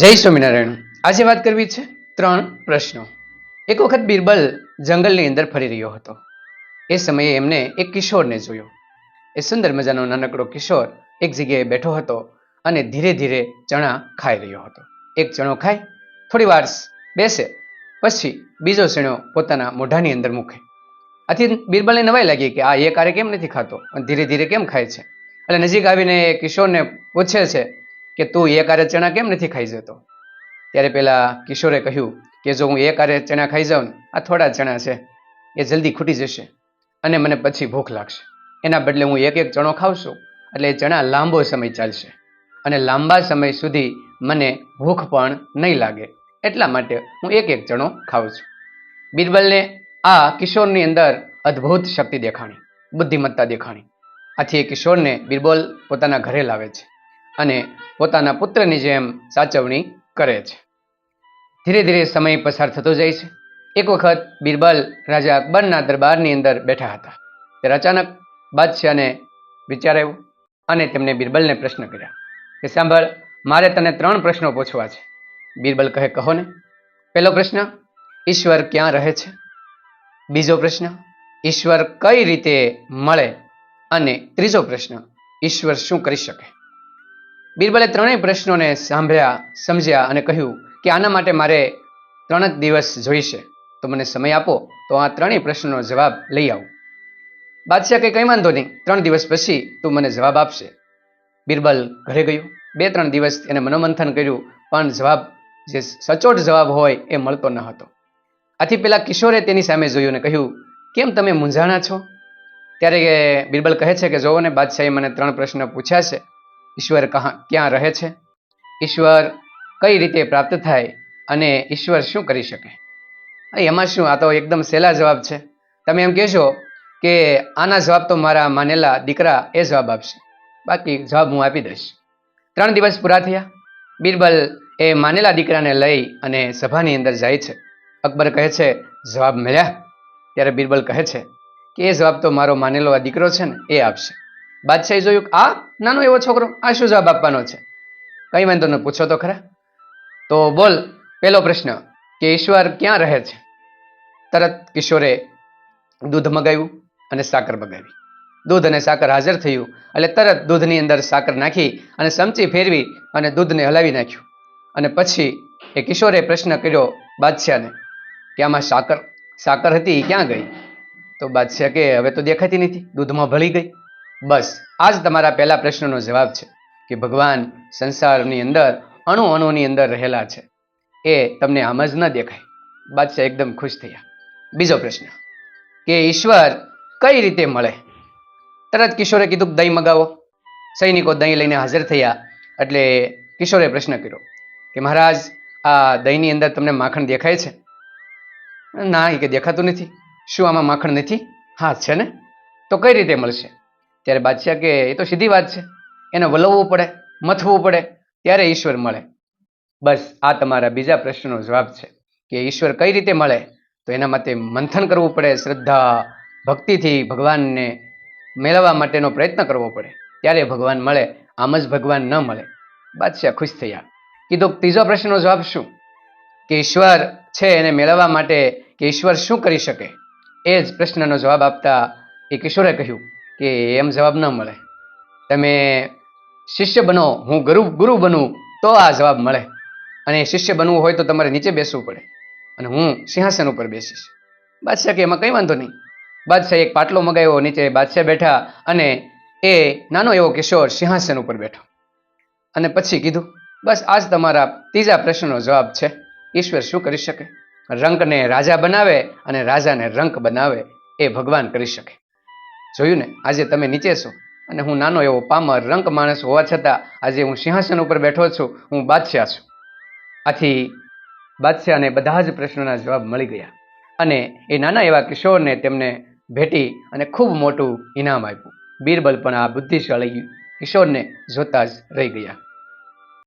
જય સ્વામિનારાયણ. આજે વાત કરવી છે ત્રણ પ્રશ્નો. એક વખત બિરબલ જંગલની અંદર ફરી રહ્યો હતો. એ સમયે એમને એક કિશોરને જોયો. એ સુંદર મજાનો નાનકડો કિશોર એક જગ્યાએ બેઠો હતો અને ધીરે ધીરે ચણા ખાઈ રહ્યો હતો. એક ચણો ખાય થોડી વાર બેસે, પછી બીજો ચણો પોતાના મોઢાની અંદર મૂકે. આથી બિરબલને નવાઈ લાગી કે આ એક આરે કેમ નથી ખાતો? અને ધીરે ધીરે કેમ ખાય છે? એટલે નજીક આવીને એ કિશોરને પૂછે છે કે તું એક આરે ચણા કેમ નથી ખાઈ જતો? ત્યારે પેલા કિશોરે કહ્યું કે જો હું એક આરે ચણા ખાઈ જાઉં આ થોડા ચણા છે, એ જલ્દી ખૂટી જશે અને મને પછી ભૂખ લાગશે. એના બદલે હું એક એક ચણો ખાઉં છું, એટલે એ ચણા લાંબો સમય ચાલશે અને લાંબા સમય સુધી મને ભૂખ પણ નહીં લાગે. એટલા માટે હું એક એક ચણો ખાઉં છું. બિરબલને આ કિશોરની અંદર અદ્ભુત શક્તિ દેખાણી, બુદ્ધિમત્તા દેખાણી. આથી એ કિશોરને બિરબલ પોતાના ઘરે લાવે છે. અને પોતાના પુત્રની જેમ સાચવણી કરે છે. ધીરે ધીરે સમય પસાર થતો જાય છે. એક વખત બિરબલ રાજા અકબરના દરબારની અંદર બેઠા હતા. ત્યારે અચાનક બાદશાહને વિચાર આવ્યો અને તેમણે બિરબલને પ્રશ્ન કર્યા કે, સાંભળ, મારે તને ત્રણ પ્રશ્નો પૂછવા છે. બિરબલ કહે, કહો ને. પહેલો પ્રશ્ન, ઈશ્વર ક્યાં રહે છે? બીજો પ્રશ્ન, ઈશ્વર કઈ રીતે મળે? અને ત્રીજો પ્રશ્ન, ઈશ્વર શું કરી શકે? બિરબલે ત્રણેય પ્રશ્નોને સાંભળ્યા, સમજ્યા અને કહ્યું કે આના માટે મારે ત્રણ જ દિવસ જોઈશે. તો મને સમય આપો, તો આ ત્રણેય પ્રશ્નોનો જવાબ લઈ આવું. બાદશાહ કે કંઈ વાંધો નહીં, ત્રણ દિવસ પછી તું મને જવાબ આપશે. બિરબલ ઘરે ગયું. બે ત્રણ દિવસ એને મનોમંથન કર્યું, પણ જવાબ, જે સચોટ જવાબ હોય એ મળતો ન હતો. આથી પેલા કિશોરે તેની સામે જોયું અને કહ્યું, કેમ તમે મૂંઝાણા છો? ત્યારે બિરબલ કહે છે કે, જોવો ને, બાદશાહે મને ત્રણ પ્રશ્ન પૂછ્યા છે. ઈશ્વર ક્યાં રહે છે? ઈશ્વર કઈ રીતે પ્રાપ્ત થાય અને ઈશ્વર શું કરી શકે? એમાં શું? આ તો એકદમ સહેલા જવાબ છે. તમે એમ કહેશો કે આના જવાબ તો મારા માનેલા દીકરા એ જવાબ આપશે. બાકી જવાબ હું આપી દઈશ. ત્રણ દિવસ પૂરા થયા. બિરબલ એ માનેલા દીકરાને લઈ અને સભાની અંદર જાય છે. અકબર કહે છે, જવાબ મળ્યા. ત્યારે બિરબલ કહે છે કે, એ જવાબ તો મારો માનેલો આ દીકરો છે ને, એ આપશે. બાદશાહે જોયું આ નાનો એવો છોકરો આ શું જવાબ આપવાનો છે? કઈ વાંધો ન, પૂછો તો ખરા. તો બોલ પહેલો પ્રશ્ન, કે ઈશ્વર ક્યાં રહે છે? તરત કિશોરે દૂધ મગાવ્યું અને સાકર મગાવી. દૂધ અને સાકર હાજર થયું, એટલે તરત દૂધની અંદર સાકર નાખી અને ચમચી ફેરવી અને દૂધને હલાવી નાખ્યું. અને પછી એ કિશોરે પ્રશ્ન કર્યો બાદશાહને કે, આમાં સાકર સાકર હતી, એ ક્યાં ગઈ? તો બાદશાહ કે, હવે તો દેખાતી નથી, દૂધમાં ભળી ગઈ. બસ આ જ તમારા પહેલા પ્રશ્નનો જવાબ છે કે ભગવાન સંસારની અંદર અણુ અણુની અંદર રહેલા છે. એ તમને આમ જ ન દેખાય. બાદશાહ એકદમ ખુશ થયા. બીજો પ્રશ્ન, કે ઈશ્વર કઈ રીતે મળે? તરત કિશોરે કીધું કે દહીં મગાવો. સૈનિકો દહીં લઈને હાજર થયા. એટલે કિશોરે પ્રશ્ન કર્યો કે મહારાજ, આ દહીંની અંદર તમને માખણ દેખાય છે? ના, એ કે દેખાતું નથી. શું આમાં માખણ નથી? હા, છે ને? તો કઈ રીતે મળશે? ત્યારે બાદશાહ કે, એ તો સીધી વાત છે. એને વલવવું પડે, મથવું પડે, ત્યારે ઈશ્વર મળે. બસ, આ તમારા બીજા પ્રશ્નનો જવાબ છે કે ઈશ્વર કઈ રીતે મળે? તો એના માટે મંથન કરવું પડે, શ્રદ્ધા, ભક્તિથી ભગવાનને મેળવવા માટેનો પ્રયત્ન કરવો પડે. ત્યારે ભગવાન મળે, આમ જ ભગવાન ન મળે. બાદશાહ ખુશ થયા. કીધું, ત્રીજો પ્રશ્નનો જવાબ શું? કે ઈશ્વર છે એને મેળવવા માટે કે ઈશ્વર શું કરી શકે? એ જ પ્રશ્નનો જવાબ આપતા એ કિશોરે કહ્યું કે એમ જવાબ ન મળે. તમે શિષ્ય બનો, હું ગુરુ ગુરુ બનું, તો આ જવાબ મળે. અને શિષ્ય બનવું હોય તો તમારે નીચે બેસવું પડે. અને હું સિંહાસન ઉપર બેસીશ. બાદશાહ કે, એમાં કંઈ વાંધો નહીં. બાદશાહ એક પાટલો મગાવ્યો, નીચે બાદશાહ બેઠા અને એ નાનો એવો કિશોર સિંહાસન ઉપર બેઠો. અને પછી કીધું, બસ આ જ તમારા ત્રીજા પ્રશ્નનો જવાબ છે. ઈશ્વર શું કરી શકે? રંકને રાજા બનાવે અને રાજાને રંક બનાવે, એ ભગવાન કરી શકે. જોયું ને? આજે તમે નીચે છો અને હું નાનો એવો પામર રંક માણસ હોવા છતાં આજે હું સિંહાસન ઉપર બેઠો છું, હું બાદશાહ છું. આથી બાદશાહને બધા જ પ્રશ્નોના જવાબ મળી ગયા અને એ નાના એવા કિશોરને તેમને ભેટી અને ખૂબ મોટું ઇનામ આપ્યું. બીરબલ પણ આ બુદ્ધિશાળી કિશોરને જોતા જ રહી ગયા.